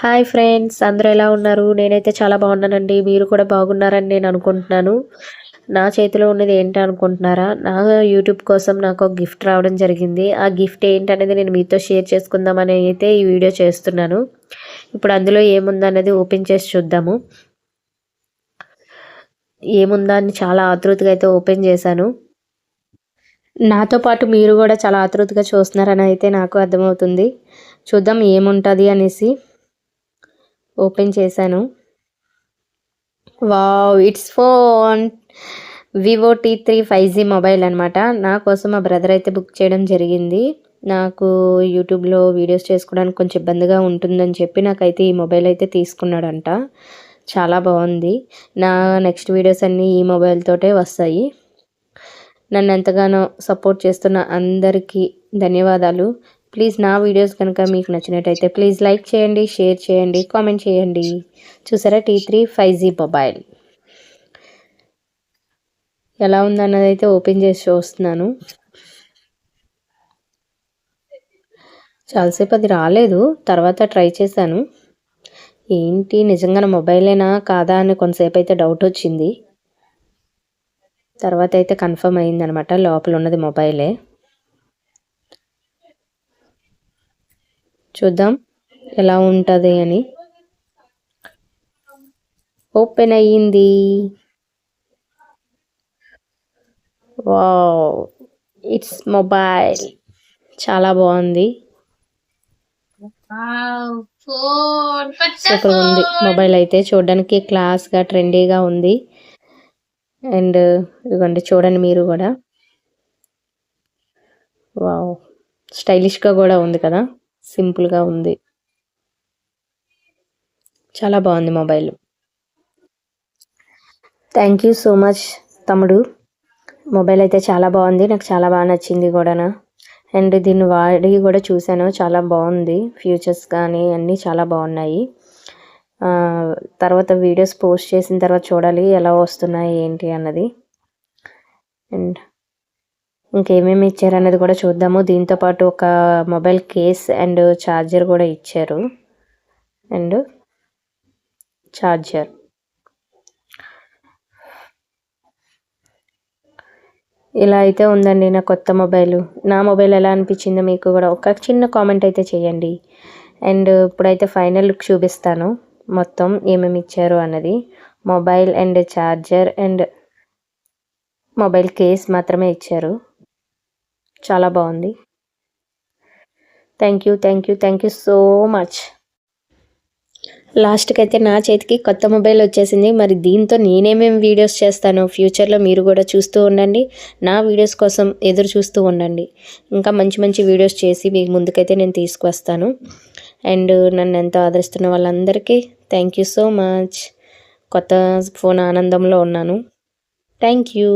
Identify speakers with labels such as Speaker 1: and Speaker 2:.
Speaker 1: Hi friends అందరూ ఎలా ఉన్నారు? నేనైతే చాలా బాగున్నానండి. మీరు కూడా బాగున్నారని నేను అనుకుంటున్నాను. నా చేతిలో ఉన్నది ఏంటి అనుకుంటున్నారా? నా యూట్యూబ్ కోసం నాకు ఒక గిఫ్ట్ రావడం జరిగింది. ఆ గిఫ్ట్ ఏంటనేది నేను మీతో షేర్ చేసుకుందామని అయితే ఈ వీడియో చేస్తున్నాను. ఇప్పుడు అందులో ఏముందనేది ఓపెన్ చేసి చూద్దాము. ఏముందా అని చాలా ఆతృతగా అయితే ఓపెన్ చేశాను. నాతో పాటు మీరు కూడా చాలా ఆతృతగా చూస్తున్నారని అయితే నాకు అర్థమవుతుంది. చూద్దాం ఏముంటుంది అనేసి. ఓపెన్ చేశాను. Wow it's phone. Vivo T three five G mobile అనమాట నా కోసం మా బ్రదర్ అయితే బుక్ చేయడం జరిగింది. నాకు యూట్యూబ్లో వీడియోస్ చేసుకోవడానికి కొంచెం ఇబ్బందిగా ఉంటుందని చెప్పి నాకైతే ఈ మొబైల్ అయితే తీసుకున్నాడంట. చాలా బాగుంది. నా నెక్స్ట్ వీడియోస్ అన్నీ ఈ మొబైల్తోటే వస్తాయి. నన్ను ఎంతగానో సపోర్ట్ చేస్తున్న అందరికీ ధన్యవాదాలు. ప్లీజ్ నా వీడియోస్ కనుక మీకు నచ్చినట్టయితే ప్లీజ్ లైక్ చేయండి షేర్ చేయండి కామెంట్ చేయండి. చూసారా T three five G mobile? ఎలా ఉందన్నది అయితే ఓపెన్ చేసి చూస్తున్నాను. చాలాసేపు అది రాలేదు తర్వాత ట్రై చేశాను. ఏంటి నిజంగా మొబైలేనా కాదా అని కొంతసేపు అయితే డౌట్ వచ్చింది. తర్వాత అయితే కన్ఫర్మ్ అయిందనమాట లోపల ఉన్నది మొబైలే. చూద్దాం ఎలా ఉంటుంది అని. ఓపెన్ అయ్యింది. Wow it's mobile. చాలా బాగుంది. సూపర్ ఉంది. మొబైల్ అయితే చూడడానికి క్లాస్గా ట్రెండీగా ఉంది. అండ్ ఇదిగోండి చూడండి మీరు కూడా. వావ్ స్టైలిష్గా కూడా ఉంది కదా. సింపుల్గా ఉంది. చాలా బాగుంది mobile. Thank you so much తమ్ముడు. మొబైల్ అయితే చాలా బాగుంది. నాకు చాలా బాగా నచ్చింది కూడా అండ్ దీన్ని వాడి కూడా చూశాను. చాలా బాగుంది. ఫ్యూచర్స్ కానీ అన్నీ చాలా బాగున్నాయి. తర్వాత వీడియోస్ పోస్ట్ చేసిన తర్వాత చూడాలి ఎలా వస్తున్నాయి ఏంటి అన్నది. అండ్ ఇంకేమేమి ఇచ్చారు అనేది కూడా చూద్దాము. దీంతోపాటు ఒక మొబైల్ కేస్ అండ్ ఛార్జర్ కూడా ఇచ్చారు. అండ్ ఛార్జర్ ఇలా అయితే ఉందండి నా కొత్త మొబైల్. నా మొబైల్ ఎలా అనిపించిందో మీకు కూడా ఒక చిన్న కామెంట్ అయితే చేయండి. అండ్ ఇప్పుడైతే ఫైనల్ లుక్ చూపిస్తాను. మొత్తం ఏమేమి ఇచ్చారు అన్నది. Mobile and charger and mobile case మాత్రమే ఇచ్చారు. చాలా బాగుంది. Thank you thank you thank you so much లాస్ట్కి అయితే నా చేతికి కొత్త మొబైల్ వచ్చేసింది. మరి దీంతో నేనేమేమి వీడియోస్ చేస్తానో? ఫ్యూచర్లో మీరు కూడా చూస్తూ ఉండండి. నా వీడియోస్ కోసం ఎదురు చూస్తూ ఉండండి. ఇంకా మంచి మంచి వీడియోస్ చేసి మీ ముందుకైతే నేను తీసుకువస్తాను. అండ్ నన్ను ఎంతో ఆదరిస్తున్న వాళ్ళందరికీ థ్యాంక్ యూ సో మచ్ కొత్త ఫోన్ ఆనందంలో ఉన్నాను. Thank you